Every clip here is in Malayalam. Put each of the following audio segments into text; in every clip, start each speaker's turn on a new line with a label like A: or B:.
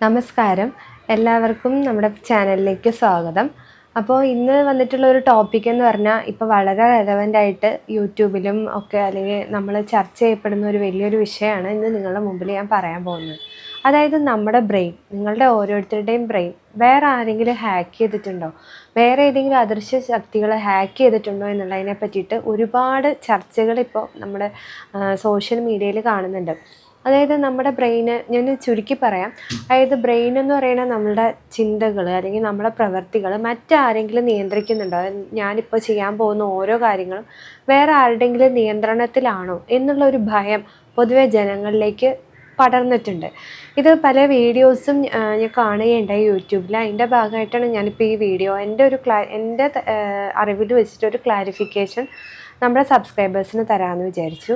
A: നമസ്കാരം. എല്ലാവർക്കും നമ്മുടെ ചാനലിലേക്ക് സ്വാഗതം. അപ്പോൾ ഇന്ന് വന്നിട്ടുള്ള ഒരു ടോപ്പിക് എന്ന് പറഞ്ഞാൽ ഇപ്പോൾ വളരെ റെലവന്റ് ആയിട്ട് യൂട്യൂബിലും ഒക്കെ അല്ലെങ്കിൽ നമ്മൾ ചർച്ച ചെയ്യപ്പെടുന്ന ഒരു വലിയൊരു വിഷയമാണ് ഇന്ന് നിങ്ങളുടെ മുമ്പിൽ ഞാൻ പറയാൻ പോകുന്നത്. അതായത് നമ്മുടെ ബ്രെയിൻ നിങ്ങളുടെ ഓരോരുത്തരുടെയും ബ്രെയിൻ വേറെ ആരെങ്കിലും ഹാക്ക് ചെയ്തിട്ടുണ്ടോ? വേറെ ഏതെങ്കിലും അദൃശ്യ ശക്തികൾ ഹാക്ക് ചെയ്തിട്ടുണ്ടോ എന്നുള്ളതിനെ പറ്റിയിട്ട് ഒരുപാട് ചർച്ചകൾ ഇപ്പോൾ നമ്മുടെ സോഷ്യൽ മീഡിയയിൽ കാണുന്നുണ്ട്. അതായത് നമ്മുടെ ബ്രെയിന് ഞാൻ ചുരുക്കി പറയാം. അതായത് ബ്രെയിൻ എന്ന് പറയുന്നത് നമ്മുടെ ചിന്തകൾ അല്ലെങ്കിൽ നമ്മുടെ പ്രവർത്തികൾ മറ്റാരെങ്കിലും നിയന്ത്രിക്കുന്നുണ്ടോ? ഞാനിപ്പോൾ ചെയ്യാൻ പോകുന്ന ഓരോ കാര്യങ്ങളും വേറെ ആരുടെങ്കിലും നിയന്ത്രണത്തിലാണോ എന്നുള്ള ഒരു ഭയം പൊതുവെ ജനങ്ങളിലേക്ക് പടർന്നിട്ടുണ്ട്. ഇത് പല വീഡിയോസും ഞാൻ കാണുകയുണ്ടായി യൂട്യൂബിൽ. അതിന്റെ ഭാഗമായിട്ടാണ് ഞാനിപ്പോൾ ഈ വീഡിയോ. എന്റെ ഒരു ക്ലാ എന്റെ അറിവിൽ വെച്ചിട്ട് ഒരു ക്ലാരിഫിക്കേഷൻ നമ്മുടെ സബ്സ്ക്രൈബേഴ്സിന് തരാമെന്ന് വിചാരിച്ചു.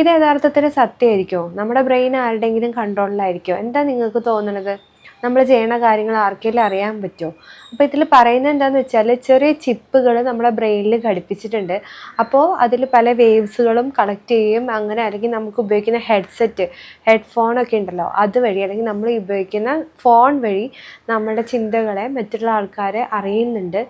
A: ഇത് യഥാർത്ഥത്തിൽ സത്യമായിരിക്കുമോ? നമ്മുടെ ബ്രെയിൻ ആരുടെങ്കിലും കൺട്രോളിലായിരിക്കുമോ എന്താ നിങ്ങൾക്ക് തോന്നുന്നത് നമ്മൾ ചെയ്യണ കാര്യങ്ങൾ ആർക്കെങ്കിലും അറിയാൻ പറ്റുമോ? അപ്പോൾ ഇതിൽ പറയുന്നത് എന്താണെന്ന് വെച്ചാൽ ചെറിയ ചിപ്പുകൾ നമ്മുടെ ബ്രെയിനിൽ ഘടിപ്പിച്ചിട്ടുണ്ട്. അപ്പോൾ അതിൽ പല വേവ്സുകളും കളക്ട് ചെയ്യും അങ്ങനെ അല്ലെങ്കിൽ നമുക്ക് ഉപയോഗിക്കുന്ന ഹെഡ്സെറ്റ് ഹെഡ്ഫോണൊക്കെ ഉണ്ടല്ലോ അതുവഴി അല്ലെങ്കിൽ നമ്മൾ ഉപയോഗിക്കുന്ന ഫോൺ വഴി നമ്മുടെ ചിന്തകളെ മറ്റുള്ള ആൾക്കാരെ അറിയുന്നുണ്ട്.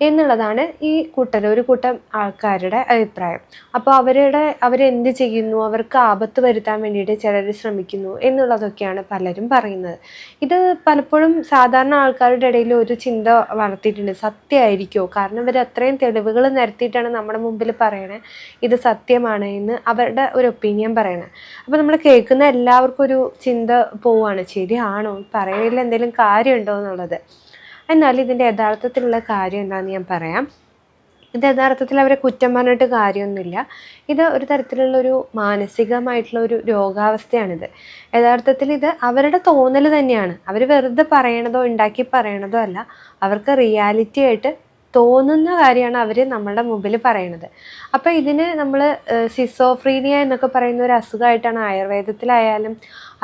A: എന്നുള്ളതാണ് ഈ കൂട്ടർ ഒരു കൂട്ടം ആൾക്കാരുടെ അഭിപ്രായം. അപ്പോൾ അവരുടെ അവരെന്ത് ചെയ്യുന്നു അവർക്ക് ആപത്ത് വരുത്താൻ വേണ്ടിയിട്ട് ചിലർ ശ്രമിക്കുന്നു എന്നുള്ളതൊക്കെയാണ് പലരും പറയുന്നത്. ഇത് പലപ്പോഴും സാധാരണ ആൾക്കാരുടെ ഇടയിൽ ഒരു ചിന്ത വളർത്തിയിട്ടുണ്ട്. സത്യമായിരിക്കുമോ കാരണം ഇവർ അത്രയും തെളിവുകൾ നിരത്തിയിട്ടാണ് നമ്മുടെ മുമ്പിൽ പറയണേ. ഇത് സത്യമാണ് എന്ന് അവരുടെ ഒരു ഒപ്പീനിയൻ പറയണേ. അപ്പോൾ നമ്മൾ കേൾക്കുന്ന എല്ലാവർക്കും ഒരു ചിന്ത പോവുകയാണ് ശരിയാണോ? പറയണില്ല എന്തെങ്കിലും കാര്യമുണ്ടോ എന്നുള്ളത്? എന്നാൽ ഇതിന്റെ യഥാർത്ഥത്തിലുള്ള കാര്യം എന്താണെന്ന് ഞാൻ പറയാം. ഇത് യഥാർത്ഥത്തിൽ അവരെ കുറ്റം പറഞ്ഞിട്ട് കാര്യമൊന്നുമില്ല. ഇത് ഒരു തരത്തിലുള്ളൊരു മാനസികമായിട്ടുള്ള ഒരു രോഗാവസ്ഥയാണിത്. യഥാർത്ഥത്തിൽ ഇത് അവരുടെ തോന്നൽ തന്നെയാണ്. അവർ വെറുതെ പറയണതോ ഉണ്ടാക്കി പറയണതോ അല്ല. അവർക്ക് റിയാലിറ്റി ആയിട്ട് തോന്നുന്ന കാര്യമാണ് അവർ നമ്മളുടെ മുമ്പിൽ പറയണത് അപ്പോൾ ഇതിന് നമ്മൾ സിസോഫ്രീനിയ എന്നൊക്കെ പറയുന്ന ഒരു അസുഖമായിട്ടാണ് ആയുർവേദത്തിലായാലും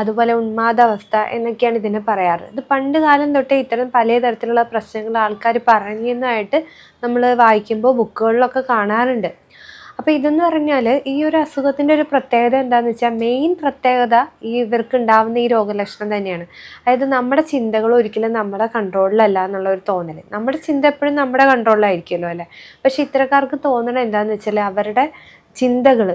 A: അതുപോലെ ഉന്മാദാവസ്ഥ എന്നൊക്കെയാണ് ഇതിനെ പറയാറ്. ഇത് പണ്ട് കാലം തൊട്ടേ ഇത്തരം പല തരത്തിലുള്ള പ്രശ്നങ്ങൾ ആൾക്കാർ പറഞ്ഞെന്നായിട്ട് നമ്മൾ വായിക്കുമ്പോൾ ബുക്കുകളിലൊക്കെ കാണാറുണ്ട്. അപ്പോൾ ഇതെന്ന് പറഞ്ഞാൽ ഈ ഒരു അസുഖത്തിന്റെ ഒരു പ്രത്യേകത എന്താണെന്ന് വെച്ചാൽ മെയിൻ പ്രത്യേകത ഈ ഇവർക്ക് ഉണ്ടാവുന്ന ഈ രോഗലക്ഷണം തന്നെയാണ്. അതായത് നമ്മുടെ ചിന്തകൾ ഒരിക്കലും നമ്മുടെ കൺട്രോളിലല്ല എന്നുള്ള ഒരു തോന്നൽ നമ്മുടെ ചിന്ത എപ്പോഴും നമ്മുടെ കൺട്രോളിലായിരിക്കുമല്ലോ അല്ലേ? പക്ഷേ ഇത്തരക്കാർക്ക് തോന്നണം എന്താണെന്ന് വെച്ചാൽ അവരുടെ ചിന്തകൾ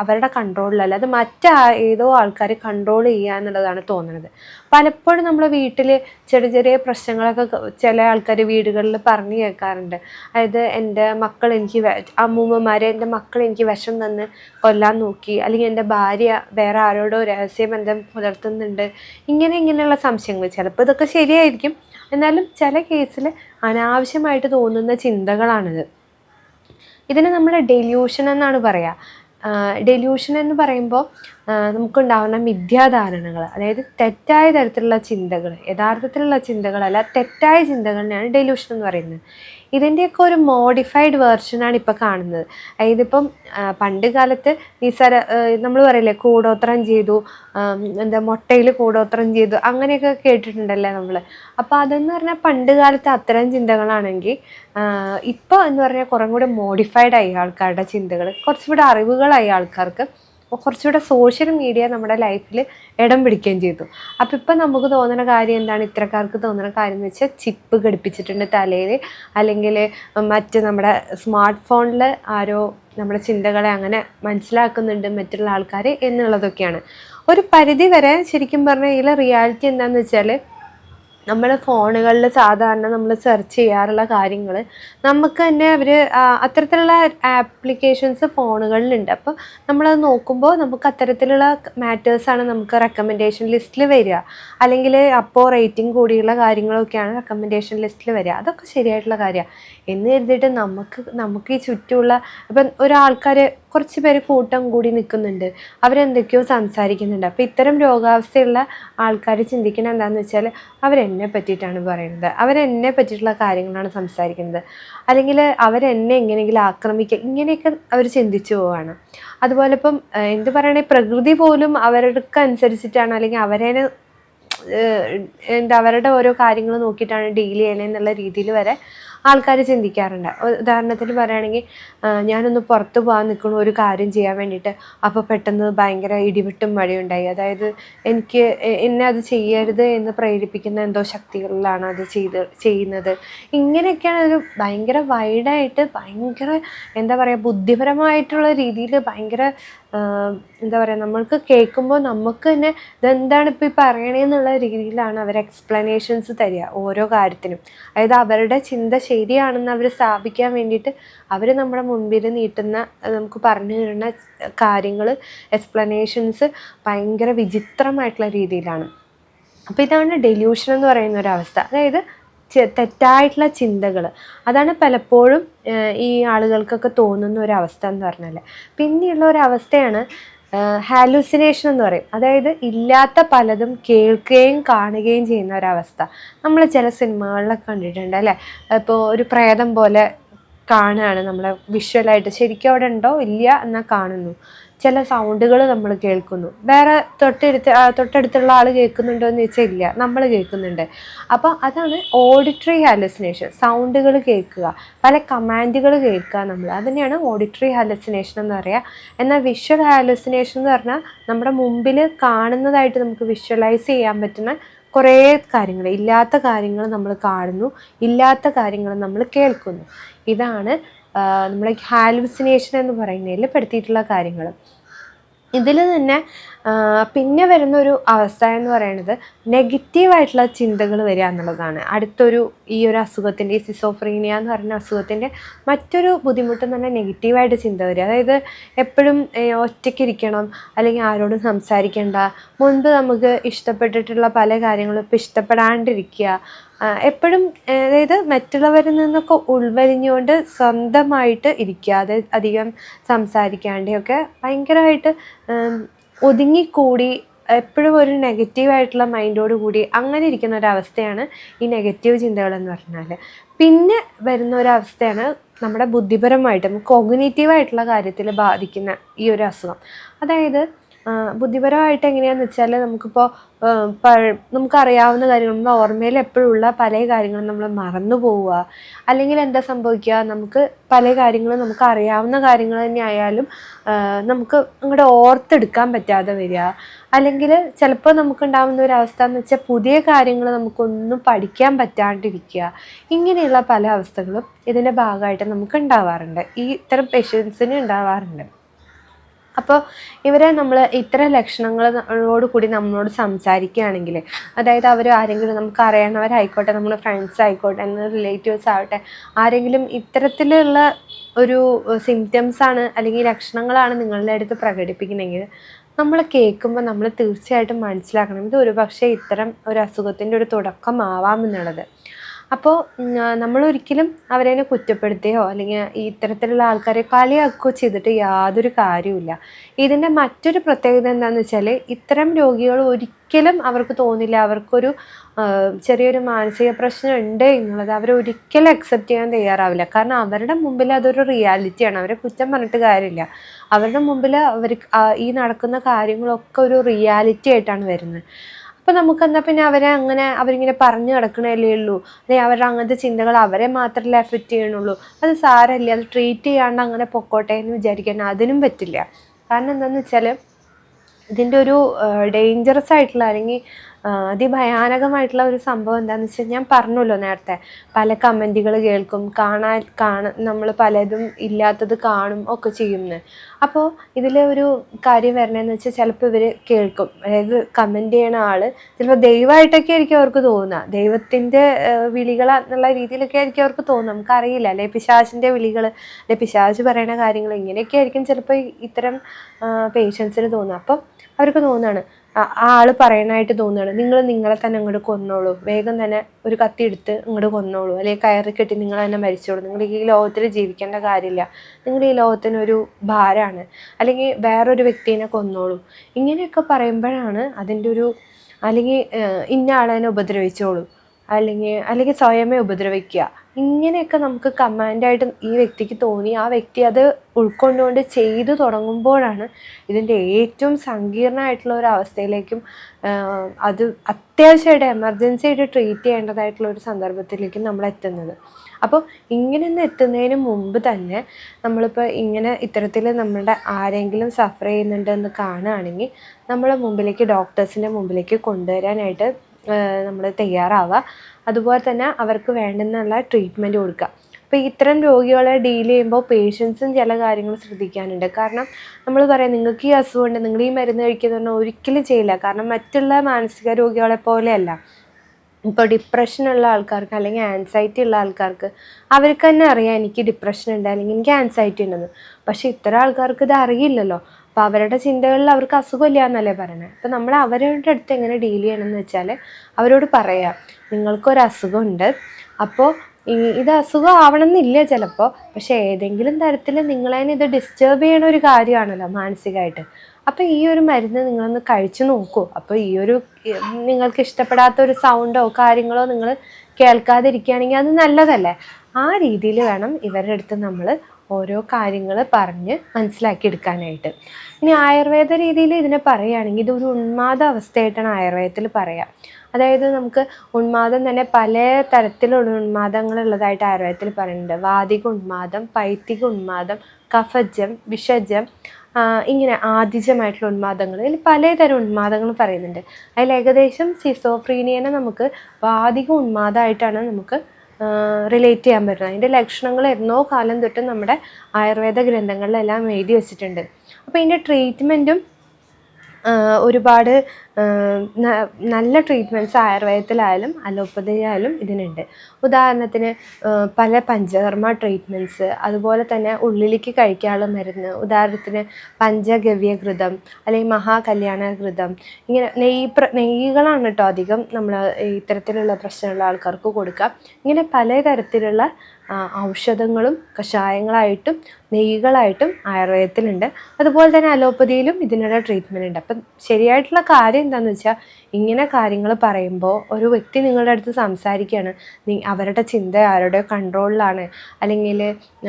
A: അവരുടെ കൺട്രോളിലല്ല അത് മറ്റാ ഏതോ ആൾക്കാർ കൺട്രോൾ ചെയ്യുക എന്നുള്ളതാണ് തോന്നുന്നത് പലപ്പോഴും നമ്മുടെ വീട്ടിൽ ചെറിയ ചെറിയ പ്രശ്നങ്ങളൊക്കെ ചില ആൾക്കാർ വീടുകളിൽ പറഞ്ഞു കേൾക്കാറുണ്ട്. അതായത് എന്റെ മക്കൾ എനിക്ക് അമ്മൂമ്മമാരെ എന്റെ മക്കൾ എനിക്ക് വിഷം തന്ന് കൊല്ലാൻ നോക്കി അല്ലെങ്കിൽ എന്റെ ഭാര്യ വേറെ ആരോടോ രഹസ്യബന്ധം പുലർത്തുന്നുണ്ട് ഇങ്ങനെ ഇങ്ങനെയുള്ള സംശയങ്ങൾ ചിലപ്പോൾ ഇതൊക്കെ ശരിയായിരിക്കും. എന്നാലും ചില കേസിൽ അനാവശ്യമായിട്ട് തോന്നുന്ന ചിന്തകളാണിത്. ഇതിന് നമ്മൾ ഡെല്യൂഷൻ എന്നാണ് പറയുക ഡെല്യൂഷൻ എന്ന് പറയുമ്പോൾ നമുക്കുണ്ടാകുന്ന മിഥ്യാധാരണകൾ അതായത് തെറ്റായ തരത്തിലുള്ള ചിന്തകൾ യഥാർത്ഥത്തിലുള്ള ചിന്തകളല്ല തെറ്റായ ചിന്തകളിനെയാണ് ഡെലൂഷൻ എന്ന് പറയുന്നത്. ഇതിന്റെയൊക്കെ ഒരു മോഡിഫൈഡ് വേർഷനാണ് ഇപ്പോൾ കാണുന്നത്. ഇപ്പം പണ്ട് കാലത്ത് നിസാര നമ്മൾ പറയില്ലേ കൂടോത്രം ചെയ്തു എന്താ മുട്ടയിൽ കൂടോത്രം ചെയ്തു അങ്ങനെയൊക്കെ കേട്ടിട്ടുണ്ടല്ലേ നമ്മൾ അപ്പോൾ അതെന്ന് പറഞ്ഞാൽ പണ്ട് കാലത്ത് അത്തരം ചിന്തകളാണെങ്കിൽ ഇപ്പോൾ എന്ന് പറഞ്ഞാൽ കുറേ കൂടെ മോഡിഫൈഡ് ആയി ആൾക്കാരുടെ ചിന്തകൾ കുറച്ചുകൂടെ അറിവുകളായി ആൾക്കാർക്ക് കുറച്ചുകൂടെ സോഷ്യൽ മീഡിയ നമ്മുടെ ലൈഫിൽ ഇടം പിടിക്കുകയും ചെയ്തു. അപ്പോൾ ഇപ്പം നമുക്ക് തോന്നുന്ന കാര്യം എന്താണ്? ഇത്തരക്കാർക്ക് തോന്നുന്ന കാര്യം എന്ന് വെച്ചാൽ ചിപ്പ് ഘടിപ്പിച്ചിട്ടുണ്ട് തലയിൽ. അല്ലെങ്കിൽ മറ്റ് നമ്മുടെ സ്മാർട്ട് ഫോണിൽ ആരോ നമ്മുടെ ചിന്തകളെ അങ്ങനെ മനസ്സിലാക്കുന്നുണ്ട് മറ്റുള്ള ആൾക്കാർ എന്നുള്ളതൊക്കെയാണ്. ഒരു പരിധി വരെ ശരിക്കും പറഞ്ഞാൽ ഇതിലെ റിയാലിറ്റി എന്താണെന്ന് വെച്ചാൽ നമ്മൾ ഫോണുകളിൽ സാധാരണ നമ്മൾ സെർച്ച് ചെയ്യാറുള്ള കാര്യങ്ങൾ നമുക്ക് തന്നെ അവർ അത്തരത്തിലുള്ള ആപ്ലിക്കേഷൻസ് ഫോണുകളിലുണ്ട്. അപ്പോൾ നമ്മളത് നോക്കുമ്പോൾ നമുക്ക് അത്തരത്തിലുള്ള മാറ്റേഴ്സാണ് നമുക്ക് റെക്കമെൻഡേഷൻ ലിസ്റ്റിൽ വരിക. അല്ലെങ്കിൽ അപ്പോൾ റേറ്റിംഗ് കൂടിയുള്ള കാര്യങ്ങളൊക്കെയാണ് റെക്കമെൻഡേഷൻ ലിസ്റ്റിൽ വരിക. അതൊക്കെ ശരിയായിട്ടുള്ള കാര്യമാണ് എന്ന് കരുതിയിട്ട് നമുക്ക് നമുക്ക് ഈ ചുറ്റുമുള്ള ഇപ്പം ഒരാൾക്കാർ കുറച്ച് പേര് കൂട്ടം കൂടി നിൽക്കുന്നുണ്ട്. അവരെന്തൊക്കെയോ സംസാരിക്കുന്നുണ്ട്. അപ്പോൾ ഇത്തരം രോഗാവസ്ഥയുള്ള ആൾക്കാർ ചിന്തിക്കുന്നത് എന്താണെന്ന് വെച്ചാൽ അവരെന്നെ പറ്റിയിട്ടാണ് പറയുന്നത്. അവരെന്നെ പറ്റിയിട്ടുള്ള കാര്യങ്ങളാണ് സംസാരിക്കുന്നത്. അല്ലെങ്കിൽ അവരെന്നെ എങ്ങനെയെങ്കിലും ആക്രമിക്കുക ഇങ്ങനെയൊക്കെ അവർ ചിന്തിച്ചു പോവാണ്. അതുപോലെ ഇപ്പം എന്ത് പറയണേ പ്രകൃതി പോലും അവർക്ക് അനുസരിച്ചിട്ടാണ് അല്ലെങ്കിൽ അവരെ എന്താ അവരുടെ ഓരോ കാര്യങ്ങൾ നോക്കിയിട്ടാണ് ഡീൽ ചെയ്യണേ എന്നുള്ള രീതിയിൽ വരെ ആൾക്കാർ ചിന്തിക്കാറുണ്ട്. ഉദാഹരണത്തിന് പറയുകയാണെങ്കിൽ ഞാനൊന്ന് പുറത്ത് പോകാൻ നിൽക്കണു ഒരു കാര്യം ചെയ്യാൻ വേണ്ടിയിട്ട്. അപ്പോൾ പെട്ടെന്ന് ഭയങ്കര ഇടിവെട്ടും മഴയുണ്ടായി. അതായത് എനിക്ക് എന്നെ അത് ചെയ്യരുത് എന്ന് പ്രേരിപ്പിക്കുന്ന എന്തോ ശക്തികളിലാണ് അത് ചെയ്ത് ചെയ്യുന്നത്. ഇങ്ങനെയൊക്കെയാണ് ഒരു ഭയങ്കര വൈഡായിട്ട് ഭയങ്കര എന്താ പറയുക ബുദ്ധിപരമായിട്ടുള്ള രീതിയിൽ ഭയങ്കര എന്താ പറയുക നമ്മൾക്ക് കേൾക്കുമ്പോൾ നമുക്ക് തന്നെ ഇതെന്താണ് ഇപ്പോൾ ഈ പറയണേന്നുള്ള രീതിയിലാണ് അവർ എക്സ്പ്ലനേഷൻസ് തരിക ഓരോ കാര്യത്തിനും. അതായത് അവരുടെ ചിന്ത ശരിയാണെന്ന് അവർ സ്ഥാപിക്കാൻ വേണ്ടിയിട്ട് അവർ നമ്മുടെ മുൻപിൽ നീട്ടുന്ന നമുക്ക് പറഞ്ഞു തരുന്ന കാര്യങ്ങൾ എക്സ്പ്ലനേഷൻസ് ഭയങ്കര വിചിത്രമായിട്ടുള്ള രീതിയിലാണ്. അപ്പോൾ ഇതാണ് ഡെല്യൂഷൻ എന്ന് പറയുന്ന ഒരു അവസ്ഥ. അതായത് തെറ്റായിട്ടുള്ള ചിന്തകൾ അതാണ് പലപ്പോഴും ഈ ആളുകൾക്കൊക്കെ തോന്നുന്ന ഒരു അവസ്ഥ എന്ന് പറഞ്ഞാൽ പിന്നെയുള്ള ഒരു അവസ്ഥയാണ് ഹാലൂസിനേഷൻ എന്ന് പറയും. അതായത് ഇല്ലാത്ത പലതും കേൾക്കുകയും കാണുകയും ചെയ്യുന്ന ഒരവസ്ഥ. നമ്മൾ ചില സിനിമകളിലൊക്കെ കണ്ടിട്ടുണ്ട് അല്ലേ? ഇപ്പോൾ ഒരു പ്രേതം പോലെ കാണുകയാണ് നമ്മളെ. വിഷ്വലായിട്ട് ശരിക്കും അവിടെ ഉണ്ടോ? ഇല്ല എന്നാൽ കാണുന്നു. ചില സൗണ്ടുകൾ നമ്മൾ കേൾക്കുന്നു. വേറെ തൊട്ടടുത്ത് തൊട്ടടുത്തുള്ള ആൾ കേൾക്കുന്നുണ്ടോ എന്ന് ചോദിച്ചാൽ ഇല്ല. നമ്മൾ കേൾക്കുന്നുണ്ട്. അപ്പോൾ അതാണ് ഓഡിറ്ററി ഹാലസിനേഷൻ സൗണ്ടുകൾ കേൾക്കുക. പല കമാൻഡുകൾ കേൾക്കുക നമ്മൾ അതിനെയാണ് ഓഡിറ്ററി ഹാലസിനേഷൻ എന്ന് പറയുക എന്നാൽ വിഷ്വൽ ഹാലസിനേഷൻ എന്ന് പറഞ്ഞാൽ നമ്മുടെ മുമ്പിൽ കാണുന്നതായിട്ട് നമുക്ക് വിഷ്വലൈസ് ചെയ്യാൻ പറ്റുന്ന കുറേ കാര്യങ്ങൾ ഇല്ലാത്ത കാര്യങ്ങൾ നമ്മൾ കാണുന്നു. ഇല്ലാത്ത കാര്യങ്ങൾ നമ്മൾ കേൾക്കുന്നു. ഇതാണ് നമ്മളെ ഹാലുസിനേഷൻ എന്ന് പറയുന്നതിൽ പെടുത്തിയിട്ടുള്ള കാര്യങ്ങൾ ഇതിൽ തന്നെ പിന്നെ വരുന്ന ഒരു അവസ്ഥ എന്ന് പറയുന്നത് നെഗറ്റീവായിട്ടുള്ള ചിന്തകൾ വരിക എന്നുള്ളതാണ്. അടുത്തൊരു ഈ ഒരു അസുഖത്തിന്റെ സിസോഫ്രീനിയ എന്ന് പറയുന്ന അസുഖത്തിന്റെ മറ്റൊരു ബുദ്ധിമുട്ട് എന്ന് പറഞ്ഞാൽ നെഗറ്റീവായിട്ട് ചിന്ത വരിക. അതായത് എപ്പോഴും ഒറ്റയ്ക്കിരിക്കണം അല്ലെങ്കിൽ ആരോടും സംസാരിക്കേണ്ട മുൻപ് നമുക്ക് ഇഷ്ടപ്പെട്ടിട്ടുള്ള പല കാര്യങ്ങളും ഇപ്പോൾ ഇഷ്ടപ്പെടാണ്ടിരിക്കുക എപ്പോഴും അതായത് മറ്റുള്ളവരിൽ നിന്നൊക്കെ ഉൾവലിഞ്ഞുകൊണ്ട് സ്വന്തമായിട്ട് ഇരിക്കുക അത് അധികം സംസാരിക്കാണ്ടെയൊക്കെ ഭയങ്കരമായിട്ട് ഒതുങ്ങിക്കൂടി എപ്പോഴും ഒരു നെഗറ്റീവ് ആയിട്ടുള്ള മൈൻഡോട് കൂടി അങ്ങനെ ഇരിക്കുന്ന ഒരവസ്ഥയാണ് ഈ നെഗറ്റീവ് ചിന്തകൾ എന്ന് പറഞ്ഞാൽ പിന്നെ വരുന്ന ഒരവസ്ഥയാണ് നമ്മുടെ ബുദ്ധിപരമായിട്ട് കോഗ്നേറ്റീവായിട്ടുള്ള കാര്യത്തിൽ ബാധിക്കുന്ന ഈ ഒരു അസുഖം. അതായത് ബുദ്ധിപരമായിട്ട് എങ്ങനെയാന്ന് വെച്ചാൽ നമുക്കിപ്പോൾ നമുക്കറിയാവുന്ന കാര്യങ്ങൾ നമ്മുടെ ഓർമ്മയിൽ എപ്പോഴുള്ള പല കാര്യങ്ങളും നമ്മൾ മറന്നു പോവുക. അല്ലെങ്കിൽ എന്താ സംഭവിക്കുക? നമുക്ക് പല കാര്യങ്ങളും നമുക്ക് അറിയാവുന്ന കാര്യങ്ങൾ തന്നെ ആയാലും നമുക്ക് അങ്ങോട്ട് ഓർത്തെടുക്കാൻ പറ്റാതെ വരിക. അല്ലെങ്കിൽ ചിലപ്പോൾ നമുക്കുണ്ടാകുന്ന ഒരു അവസ്ഥ എന്ന് വെച്ചാൽ പുതിയ കാര്യങ്ങൾ നമുക്കൊന്നും പഠിക്കാൻ പറ്റാണ്ടിരിക്കുക. ഇങ്ങനെയുള്ള പല അവസ്ഥകളും ഇതിന്റെ ഭാഗമായിട്ട് നമുക്ക് ഉണ്ടാവാറുണ്ട്. ഈ ഇത്തരം പേഷ്യൻസിന് ഉണ്ടാവാറുണ്ട്. അപ്പോൾ ഇവരെ നമ്മൾ ഇത്ര ലക്ഷണങ്ങളോട് കൂടി നമ്മളോട് സംസാരിക്കുകയാണെങ്കിൽ അതായത് അവർ ആരെങ്കിലും നമുക്ക് അറിയണവരായിക്കോട്ടെ നമ്മൾ ഫ്രണ്ട്സ് ആയിക്കോട്ടെ അല്ലെങ്കിൽ റിലേറ്റീവ്സ് ആവട്ടെ ആരെങ്കിലും ഇത്തരത്തിലുള്ള ഒരു സിംറ്റംസ് ആണ് അല്ലെങ്കിൽ ലക്ഷണങ്ങളാണ് നിങ്ങളുടെ അടുത്ത് പ്രകടിപ്പിക്കണമെങ്കിൽ നമ്മൾ കേൾക്കുമ്പോൾ നമ്മൾ തീർച്ചയായിട്ടും മനസ്സിലാക്കണം. ഇത് ഒരുപക്ഷെ ഇത്തരം ഒരു അസുഖത്തിന്റെ ഒരു തുടക്കമാവാമെന്നുള്ളത് അപ്പോൾ നമ്മളൊരിക്കലും അവരെ കുറ്റപ്പെടുത്തുകയോ അല്ലെങ്കിൽ ഇത്തരത്തിലുള്ള ആൾക്കാരെ കളിയാക്കുകയോ ചെയ്തിട്ട് യാതൊരു കാര്യവുമില്ല. ഇതിന്റെ മറ്റൊരു പ്രത്യേകത എന്താണെന്ന് വെച്ചാൽ ഇത്തരം രോഗികൾ ഒരിക്കലും അവർക്ക് തോന്നില്ല. അവർക്കൊരു ചെറിയൊരു മാനസിക പ്രശ്നം ഉണ്ട് എന്നുള്ളത് അവർ ഒരിക്കലും അക്സെപ്റ്റ് ചെയ്യാൻ തയ്യാറാവില്ല. കാരണം അവരുടെ മുമ്പിൽ അതൊരു റിയാലിറ്റിയാണ് അവരെ കുറ്റം പറഞ്ഞിട്ട് കാര്യമില്ല. അവരുടെ മുമ്പിൽ അവർ ഈ നടക്കുന്ന കാര്യങ്ങളൊക്കെ ഒരു റിയാലിറ്റി ആയിട്ടാണ് വരുന്നത്. അപ്പോൾ നമുക്ക് എന്നാൽ പിന്നെ അവരെ അങ്ങനെ അവരിങ്ങനെ പറഞ്ഞു നടക്കണല്ലേ ഉള്ളൂ. അല്ലെങ്കിൽ അവരുടെ അങ്ങനത്തെ ചിന്തകൾ അവരെ മാത്രമല്ലേ എഫക്റ്റ് ചെയ്യണുള്ളൂ. അത് സാരമില്ല. അത് ട്രീറ്റ് ചെയ്യാണ്ട് അങ്ങനെ പൊക്കോട്ടെ എന്ന് വിചാരിക്കാൻ അതിനും പറ്റില്ല. കാരണം എന്താണെന്ന് വെച്ചാൽ ഇതിന്റെ ഒരു ഡേഞ്ചറസ് ആയിട്ടുള്ള അല്ലെങ്കിൽ അതിഭയാനകമായിട്ടുള്ള ഒരു സംഭവം എന്താണെന്ന് വെച്ചാൽ ഞാൻ പറഞ്ഞല്ലോ നേരത്തെ. പല കമന്റുകൾ കേൾക്കും കാണാൻ കാണ നമ്മൾ പലതും ഇല്ലാത്തത് കാണും ഒക്കെ ചെയ്യുമെന്ന് അപ്പോൾ ഇതിൽ ഒരു കാര്യം വരണതെന്ന് വെച്ചാൽ ചിലപ്പോൾ ഇവർ കേൾക്കും. അതായത് കമന്റ് ചെയ്യണ ആൾ ചിലപ്പോൾ ദൈവമായിട്ടൊക്കെ ആയിരിക്കും അവർക്ക് തോന്നുക ദൈവത്തിന്റെ വിളികൾ എന്നുള്ള രീതിയിലൊക്കെ ആയിരിക്കും അവർക്ക് തോന്നുക നമുക്കറിയില്ല. അല്ലെ പിശാചിന്റെ വിളികൾ അല്ലെ പിശാച് പറയുന്ന കാര്യങ്ങൾ ഇങ്ങനെയൊക്കെ ആയിരിക്കും ചിലപ്പോൾ ഇത്തരം പേഷ്യൻസിന് തോന്നുക അപ്പം അവർക്ക് തോന്നുകയാണ് ആ- ആൾ പറയണായിട്ട് തോന്നുകയാണ്. നിങ്ങൾ നിങ്ങളെ തന്നെ അങ്ങോട്ട് കൊന്നോളൂ. വേഗം തന്നെ ഒരു കത്തി എടുത്ത് ഇങ്ങോട്ട് കൊന്നോളൂ. അല്ലെങ്കിൽ കയറി കെട്ടി നിങ്ങൾ തന്നെ മരിച്ചോളൂ. നിങ്ങൾ ഈ ലോകത്തിൽ ജീവിക്കേണ്ട കാര്യമില്ല. നിങ്ങൾ ഈ ലോകത്തിനൊരു ഭാരമാണ്. അല്ലെങ്കിൽ വേറൊരു വ്യക്തിനെ കൊന്നോളൂ. ഇങ്ങനെയൊക്കെ പറയുമ്പോഴാണ് അതിന്റെ ഒരു അല്ലെങ്കിൽ ഇന്ന ആളെ ഉപദ്രവിച്ചോളൂ. അല്ലെങ്കിൽ അല്ലെങ്കിൽ സ്വയമേ ഉപദ്രവിക്കുക. ഇങ്ങനെയൊക്കെ നമുക്ക് കമാൻഡായിട്ട് ഈ വ്യക്തിക്ക് തോന്നി. ആ വ്യക്തി അത് ഉൾക്കൊണ്ടുകൊണ്ട് ചെയ്തു തുടങ്ങുമ്പോഴാണ് ഇതിന്റെ ഏറ്റവും സങ്കീർണമായിട്ടുള്ള ഒരു അവസ്ഥയിലേക്കും അത് അത്യാവശ്യമായിട്ട് എമർജൻസി ആയിട്ട് ട്രീറ്റ് ചെയ്യേണ്ടതായിട്ടുള്ള ഒരു സന്ദർഭത്തിലേക്കും നമ്മൾ എത്തുന്നത്. അപ്പോൾ ഇങ്ങനെയൊന്നും എത്തുന്നതിന് മുമ്പ് തന്നെ നമ്മളിപ്പോൾ ഇങ്ങനെ ഇത്തരത്തിൽ നമ്മളുടെ ആരെങ്കിലും സഫർ ചെയ്യുന്നുണ്ടെന്ന് കാണുകയാണെങ്കിൽ നമ്മളെ മുമ്പിലേക്ക് ഡോക്ടേഴ്സിന്റെ മുമ്പിലേക്ക് കൊണ്ടുവരാനായിട്ട് നമ്മൾ തയ്യാറാവുക. അതുപോലെ തന്നെ അവർക്ക് വേണ്ടുന്നുള്ള ട്രീറ്റ്മെന്റ് കൊടുക്കുക. അപ്പോൾ ഇത്തരം രോഗികളെ ഡീൽ ചെയ്യുമ്പോൾ പേഷ്യൻസും ചില കാര്യങ്ങൾ ശ്രദ്ധിക്കാനുണ്ട്. കാരണം നമ്മൾ പറയാം നിങ്ങൾക്ക് ഈ അസുഖമുണ്ട് നിങ്ങൾ ഈ മരുന്ന് കഴിക്കുന്നതെന്ന് ഒരിക്കലും ചെയ്യില്ല. കാരണം മറ്റുള്ള മാനസിക രോഗികളെ പോലെയല്ല. ഇപ്പോൾ ഡിപ്രഷനുള്ള ആൾക്കാർക്ക് അല്ലെങ്കിൽ ആൻസൈറ്റി ഉള്ള ആൾക്കാർക്ക് അവർക്ക് തന്നെ അറിയാം എനിക്ക് ഡിപ്രഷൻ ഉണ്ട് അല്ലെങ്കിൽ എനിക്ക് ആൻസൈറ്റി ഉണ്ടെന്ന്. പക്ഷേ ഇത്തരം ആൾക്കാർക്ക് ഇത് അറിയില്ലല്ലോ. അപ്പോൾ അവരുടെ ചിന്തകളിൽ അവർക്ക് അസുഖമില്ല എന്നല്ലേ പറയണേ അപ്പം നമ്മൾ അവരുടെ അടുത്ത് എങ്ങനെ ഡീൽ ചെയ്യണമെന്ന് വെച്ചാൽ അവരോട് പറയാം നിങ്ങൾക്കൊരു അസുഖമുണ്ട്. അപ്പോൾ ഇത് അസുഖം ആവണമെന്നില്ല ചിലപ്പോൾ പക്ഷേ ഏതെങ്കിലും തരത്തിൽ നിങ്ങളതിനെ ഇത് ഡിസ്റ്റേബ് ചെയ്യണ ഒരു കാര്യമാണല്ലോ മാനസികമായിട്ട്. അപ്പോൾ ഈ ഒരു മരുന്ന് നിങ്ങളൊന്ന് കഴിച്ചു നോക്കൂ. അപ്പോൾ ഈ ഒരു നിങ്ങൾക്ക് ഇഷ്ടപ്പെടാത്ത ഒരു സൗണ്ടോ കാര്യങ്ങളോ നിങ്ങൾ കേൾക്കാതിരിക്കുകയാണെങ്കിൽ അത് നല്ലതല്ലേ? ആ രീതിയിൽ വേണം ഇവരുടെ അടുത്ത് നമ്മൾ ഓരോ കാര്യങ്ങൾ പറഞ്ഞ് മനസ്സിലാക്കിയെടുക്കാനായിട്ട്. ഇനി ആയുർവേദ രീതിയിൽ ഇതിനെ പറയുകയാണെങ്കിൽ ഇതൊരു ഉന്മാദ അവസ്ഥയായിട്ടാണ് ആയുർവേദത്തിൽ പറയുക അതായത് നമുക്ക് ഉന്മാദം തന്നെ പല തരത്തിലുള്ള ഉന്മാദങ്ങൾ ഉള്ളതായിട്ട് ആയുർവേദത്തിൽ പറയുന്നുണ്ട്. വാതിക ഉന്മാദം പൈത്തിക ഉന്മാദം കഫജം വിഷജം ഇങ്ങനെ ആദിജമായിട്ടുള്ള ഉന്മാദങ്ങൾ. ഇതിൽ പലതരം ഉന്മാദങ്ങൾ പറയുന്നുണ്ട്. അതിൽ ഏകദേശം സിസോഫ്രീനിയനെ നമുക്ക് വാതിക ഉന്മാദമായിട്ടാണ് നമുക്ക് റിലേറ്റ് ചെയ്യാൻ പറ്റുന്നത്. അതിന്റെ ലക്ഷണങ്ങൾ എന്നോ കാലം തൊട്ട് നമ്മുടെ ആയുർവേദ ഗ്രന്ഥങ്ങളിലെല്ലാം എഴുതി വെച്ചിട്ടുണ്ട്. അപ്പോൾ ഇതിന്റെ ട്രീറ്റ്മെന്റും ഒരുപാട് നല്ല ട്രീറ്റ്മെന്റ്സ് ആയുർവേദത്തിലായാലും അലോപ്പതിയിലായാലും ഇതിനുണ്ട്. ഉദാഹരണത്തിന് പല പഞ്ചകർമ്മ ട്രീറ്റ്മെന്റ്സ് അതുപോലെ തന്നെ ഉള്ളിലേക്ക് കഴിക്കാനുള്ള മരുന്ന്. ഉദാഹരണത്തിന് പഞ്ചഗവ്യഘൃതം അല്ലെങ്കിൽ മഹാകല്യാണഘൃതം. ഇങ്ങനെ നെയ്യ് പ്ര നെയ്യുകളാണ് കേട്ടോ അധികം നമ്മൾ ഇത്തരത്തിലുള്ള പ്രശ്നമുള്ള ആൾക്കാർക്ക് കൊടുക്കുക. ഇങ്ങനെ പലതരത്തിലുള്ള ഔഷധങ്ങളും കഷായങ്ങളായിട്ടും നെയ്യുകളായിട്ടും ആയുർവേദത്തിലുണ്ട്. അതുപോലെ തന്നെ അലോപ്പതിയിലും ഇതിനുള്ള ട്രീറ്റ്മെന്റ് ഉണ്ട്. അപ്പം ശരിയായിട്ടുള്ള കാര്യം എന്താണെന്ന് വെച്ചാൽ ഇങ്ങനെ കാര്യങ്ങൾ പറയുമ്പോൾ ഒരു വ്യക്തി നിങ്ങളുടെ അടുത്ത് സംസാരിക്കുകയാണ് നീ അവരുടെ ചിന്ത ആരുടെ കൺട്രോളിലാണ് അല്ലെങ്കിൽ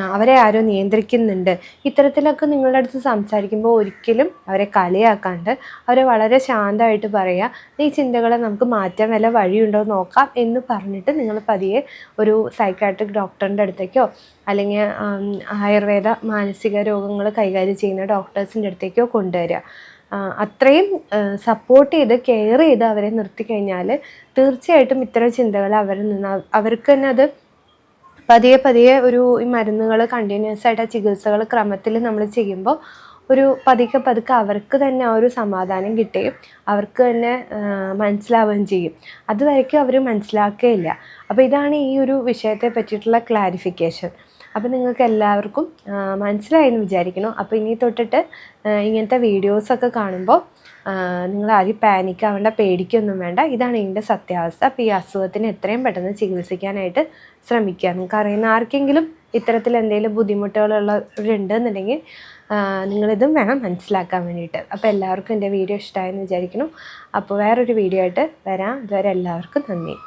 A: അവരെ ആരോ നിയന്ത്രിക്കുന്നുണ്ട്. ഇത്തരത്തിലൊക്കെ നിങ്ങളുടെ അടുത്ത് സംസാരിക്കുമ്പോൾ ഒരിക്കലും അവരെ കളിയാക്കാണ്ട് അവരെ വളരെ ശാന്തമായിട്ട് പറയുക ഈ ചിന്തകളെ നമുക്ക് മാറ്റാൻ വല്ല വഴിയുണ്ടോ നോക്കാം എന്ന് പറഞ്ഞിട്ട് നിങ്ങൾ പതിയെ ഒരു സൈക്കാട്രിക് ഡോക്ടറിന്റെ അടുത്തേക്കോ അല്ലെങ്കിൽ ആയുർവേദ മാനസിക രോഗങ്ങൾ കൈകാര്യം ചെയ്യുന്ന ഡോക്ടേഴ്സിന്റെ അടുത്തേക്കോ കൊണ്ടുവരിക. അത്രയും സപ്പോർട്ട് ചെയ്ത് കെയർ ചെയ്ത് അവരെ നിർത്തി കഴിഞ്ഞാൽ തീർച്ചയായിട്ടും ഇത്തരം ചിന്തകൾ അവരിൽ നിന്ന് അവർക്ക് തന്നെ അത് പതിയെ പതിയെ ഒരു ഈ മരുന്നുകൾ കണ്ടിന്യൂസ് ആയിട്ട് ആ ചികിത്സകൾ ക്രമത്തിൽ നമ്മൾ ചെയ്യുമ്പോൾ ഒരു പതുക്കെ പതുക്കെ അവർക്ക് തന്നെ ആ ഒരു സമാധാനം കിട്ടുകയും അവർക്ക് തന്നെ മനസ്സിലാവുകയും ചെയ്യും. അതുവരയ്ക്കും അവർ മനസ്സിലാക്കുകയില്ല. അപ്പോൾ ഇതാണ് ഈ ഒരു വിഷയത്തെ പറ്റിയിട്ടുള്ള ക്ലാരിഫിക്കേഷൻ അപ്പോൾ നിങ്ങൾക്ക് എല്ലാവർക്കും മനസ്സിലായെന്ന് വിചാരിക്കുന്നു. അപ്പോൾ ഇനി തൊട്ടിട്ട് ഇങ്ങനത്തെ വീഡിയോസൊക്കെ കാണുമ്പോൾ നിങ്ങൾ ആരും പാനിക് ആവേണ്ട പേടിക്കൊന്നും വേണ്ട. ഇതാണ് ഇതിന്റെ സത്യാവസ്ഥ. അപ്പോൾ ഈ അസുഖത്തിന് എത്രയും പെട്ടെന്ന് ചികിത്സിക്കാനായിട്ട് ശ്രമിക്കുക. നിങ്ങൾക്ക് അറിയുന്ന ആർക്കെങ്കിലും ഇത്തരത്തിൽ എന്തെങ്കിലും ബുദ്ധിമുട്ടുകളുള്ളവരുണ്ടെന്നുണ്ടെങ്കിൽ നിങ്ങളിതും വേണം മനസ്സിലാക്കാൻ വേണ്ടിയിട്ട്. അപ്പോൾ എല്ലാവർക്കും എന്റെ വീഡിയോ ഇഷ്ടമായെന്ന് വിചാരിക്കുന്നു. അപ്പോൾ വേറൊരു വീഡിയോ ആയിട്ട് വരാം. ഇതുവരെ എല്ലാവർക്കും നന്ദി.